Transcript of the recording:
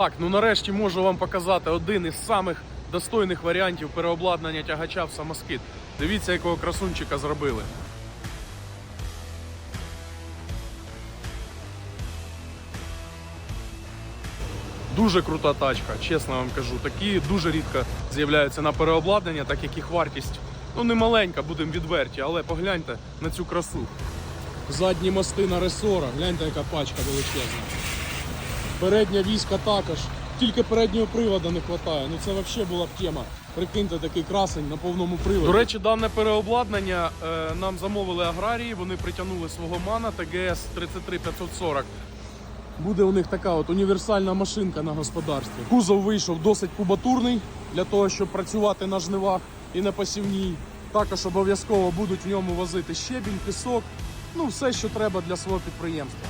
Так, ну нарешті можу вам показати один із самих достойних варіантів переобладнання тягача в самоскид. Дивіться, якого красунчика зробили. Дуже крута тачка, чесно вам кажу. Такі дуже рідко з'являються на переобладнання, так як їх вартість ну не маленька, будемо відверті, але погляньте на цю красу. Задні мости на ресора, гляньте, яка пачка величезна. Передня війська також. Тільки переднього приводу не вистачає. Ну це взагалі була б тема. Прикиньте такий красень на повному приводі. До речі, дане переобладнання е, нам замовили аграрії. Вони притягнули свого мана ТГС 33540. Буде у них така от універсальна машинка на господарстві. Кузов вийшов досить кубатурний для того, щоб працювати на жнивах і на посівній. Також обов'язково будуть в ньому возити щебінь, пісок, ну все, що треба для свого підприємства.